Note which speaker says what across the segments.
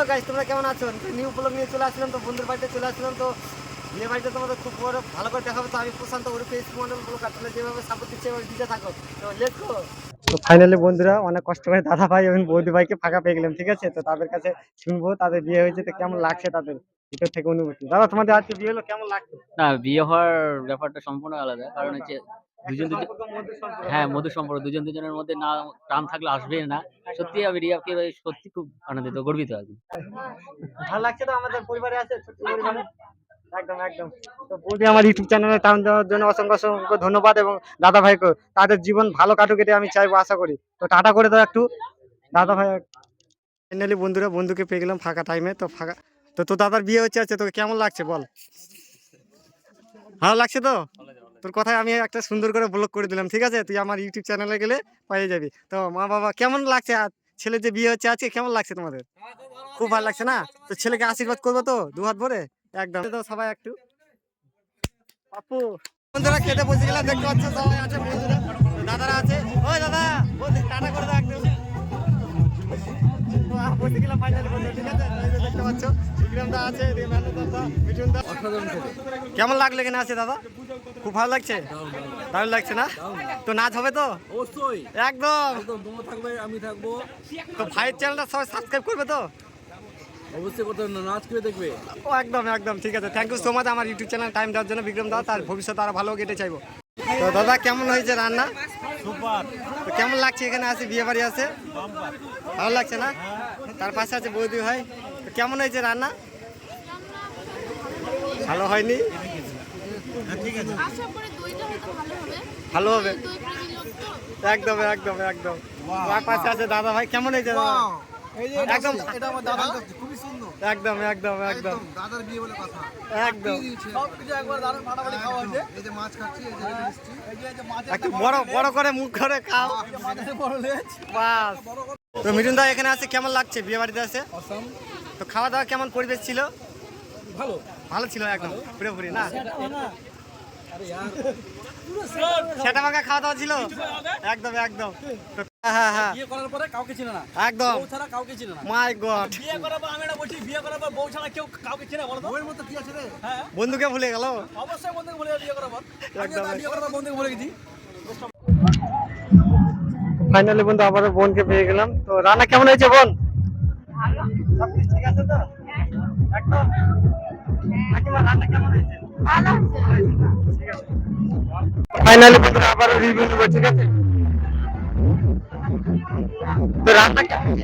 Speaker 1: Hello guys তোমরা কেমন আছো? নিউ ব্লগ নিয়ে চলে আসলাম তো বন্ধুর বাড়িতে চলে আসলাম তো বিয়ে বাড়িতে তোমাদের খুব বড় ভালো করে দেখাবো তো আমি প্রশান্ত ওরফে এসপি মন্ডল ব্লগ আর তোমরা যেভাবে সাপোর্ট দিচ্ছে এবার দিতে থাকো। তো লেটস গো তো ফাইনালি বন্ধুরা অনেক কষ্ট করে দাদা ভাই এবং বৌদি ভাইকে ফাঁকা পেয়ে গেলাম ঠিক আছে? তো তাদের কাছে শুনব তাদের বিয়ে হয়েছে তো কেমন লাগছে তাদের ভিতর থেকে অনুভূতি। দাদা তোমাদের আজকে বিয়ে হলো কেমন লাগছে?
Speaker 2: না বিয়ে হওয়ার ব্যাপারটা সম্পূর্ণ আলাদা কারণ হচ্ছে দুজন দুজন হ্যাঁ মধু সম্পর্ক দুজন দুজনের মধ্যে না টান থাকলে আসবে না। সত্যি আমি রিয়াকে সত্যি খুব আনন্দিত গর্বিত আছি
Speaker 1: ভালো লাগছে তো আমাদের পরিবারে আছে ছোট্ট পরিবারে। একদম একদম। তো বৌদি আমার ইউটিউব চ্যানেলে টাউন দেওয়ার জন্য অসংখ্য অসংখ্য ধন্যবাদ এবং দাদা ভাইকে তাদের জীবন ভালো কাটুক এটা আমি চাইব আশা করি। তো টাটা করে দাও একটু। দাদা ভাই ফাইনালি বন্ধুরা বন্ধুকে পেয়ে গেলাম ফাঁকা টাইমে তো ফাঁকা তো তো দাদার বিয়ে হচ্ছে আছে তোকে কেমন লাগছে বল? ভালো লাগছে তো? তোর কথায় আমি একটা সুন্দর করে ব্লগ করে দিলাম, ঠিক আছে? তুই আমার ইউটিউব চ্যানেলে গেলে পেয়ে যাবি। তো মা বাবা, কেমন লাগছে? আর ছেলে যে বিয়ে হচ্ছে আজকে, কেমন লাগছে তোমাদের? খুব ভালো লাগছে না? তো ছেলেকে আশীর্বাদ করব তো দু হাত ভরে? একদম। সবাই একটু। পাপ্পু বন্ধুরা, খেতে বসে গেলাম, দেখতে পাচ্ছ, সবাই আছে, বন্ধুরা। দাদারা আছে। ওই দাদা টাটা করে দাও বসে গেলাম ফাইনালি ঠিক আছে দেখতে পাচ্ছ বিক্রম দা আছে এদিকে মেনু দাদা মিঠুন দা কেমন লাগল এখানে আছে দাদা? খুব ভালো লাগছে? দারুণ লাগছে না? তো নাচ হবে তো?
Speaker 3: অবশ্যই।
Speaker 1: একদম।
Speaker 3: থাকবে আমি থাকব।
Speaker 1: তো ভাইয়ের চ্যানেলটা সবাই সাবস্ক্রাইব করবে তো?
Speaker 3: অবশ্যই করতে নাচ করে দেখবে।
Speaker 1: ও একদম একদম ঠিক আছে। থ্যাংক ইউ সো মাচ আমার ইউটিউব চ্যানেল টাইম দেওয়ার জন্য। বিক্রম দা তার ভবিষ্যৎ আরও ভালো কেটে চাইব। তো দাদা কেমন হয়েছে রান্না?
Speaker 3: সুপার।
Speaker 1: তো কেমন লাগছে এখানে আছে? বিয়ে বাড়ি আছে? ভালো লাগছে না? তার পাশে আছে বৌদি ভাই। তো কেমন হয়েছে রান্না? ভালো হয়নি?
Speaker 4: আশা করি দইটা হয়তো ভালো হবে।
Speaker 1: একদম একদম একদম। তার পাশে আছে দাদা ভাই। কেমন হয়েছে একদম।
Speaker 3: এটা আমার দাদা। খুবই সুন্দর।
Speaker 1: একদম একদম একদম।
Speaker 5: দাদার বিয়ে বলে কথা।
Speaker 1: একদম।
Speaker 3: সব কিছু একবার ফাটাফাটি খাওয়া হয়েছে
Speaker 5: এই যে মাছ খাচ্ছি এই যে রেখে দিচ্ছি
Speaker 3: এই যে- মাছের
Speaker 1: একটু বড় বড় করে মুখ করে খাও।
Speaker 3: মাছের বড় লেজ।
Speaker 1: বাস। তো মিঠুন দা এখানে আছে কেমন লাগছে বিয়ে বাড়িতে আছে
Speaker 3: অসম
Speaker 1: তো খাওয়া দাওয়া কেমন পরিবেশ ছিল?
Speaker 3: ভালো।
Speaker 1: ভালো ছিল একদম পুরোপুরি না? সেটা মাখা খাওয়া দাওয়া ছিল? একদম একদম। তো- হ্যাঁ হ্যাঁ হ্যাঁ
Speaker 3: বিয়ে করার পরে কাউকে চিনে না।
Speaker 1: একদম।
Speaker 3: বউ ছাড়া কাউকে চিনে না।
Speaker 1: My God.
Speaker 3: বিয়ে করার পর আমি এটা বলছি বিয়ে করার পর বউ ছাড়া কেউ কাউকে চিনে বলো তো।
Speaker 5: মতো কি আছে রে?
Speaker 3: হ্যাঁ।
Speaker 1: বন্ধুকে ভুলে গেল?
Speaker 3: অবশ্যই বন্ধুকে বলে বিয়ে করার পর।
Speaker 1: একদম,
Speaker 3: বিয়ে করার পর বন্ধুকে বলে গেছি।
Speaker 1: ফাইনালি বন্ধু আবারও বোনকে পেয়ে গেলাম। তো রান্না কেমন হয়েছে বোন? সব ঠিক আছে তো একদম রান্না কেমন হয়েছে? ফাইনালি বন্ধুরা আবার রিভিউ নেব ঠিক আছে? তো রান্না কেমন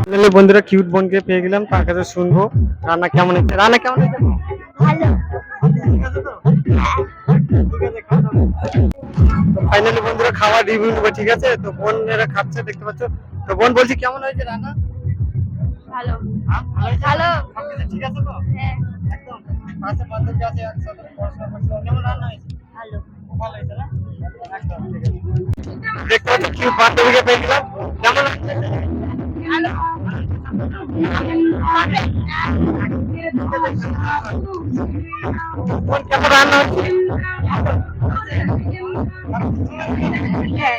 Speaker 1: ফাইনালি বন্ধুরা কিউট বোনকে পেয়ে গেলাম তার কাছে শুনব। রান্না কেমন হয়েছে? রান্না কেমন হয়েছে? ফাইনালি বন্ধুরা খাওয়ার রিভিউ নেব ঠিক আছে? তো বোনেরা খাচ্ছে দেখতে পাচ্ছ? তো বোন বলছি কেমন হয়েছে রান্না?
Speaker 4: ভালো।
Speaker 1: হ্যাঁ, ভালো ঠিক আছে তো?
Speaker 4: হ্যাঁ।
Speaker 1: একদম। পাশে বান্ধবী আছে একসাথে পড়াশোনা করছে কেমন রান্না হয়েছে?
Speaker 4: ভালো।
Speaker 1: দেখতে পাচ্ছি কিউট বান্ধবীকে পেয়েছিলাম কেমন কেমন রান্না হচ্ছে
Speaker 6: হ্যাঁ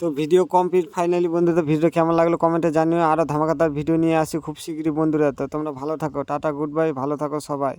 Speaker 1: তো ভিডিও কমপ্লিট ফাইনালি বন্ধুদের ভিডিও কেমন লাগল কমেন্টে জানিও। আরও ধামাকাদার ভিডিও নিয়ে আসি খুব শীঘ্রই বন্ধুরা। তো তোমরা ভালো থাকো, টাটা গুড বাই ভালো থাকো সবাই।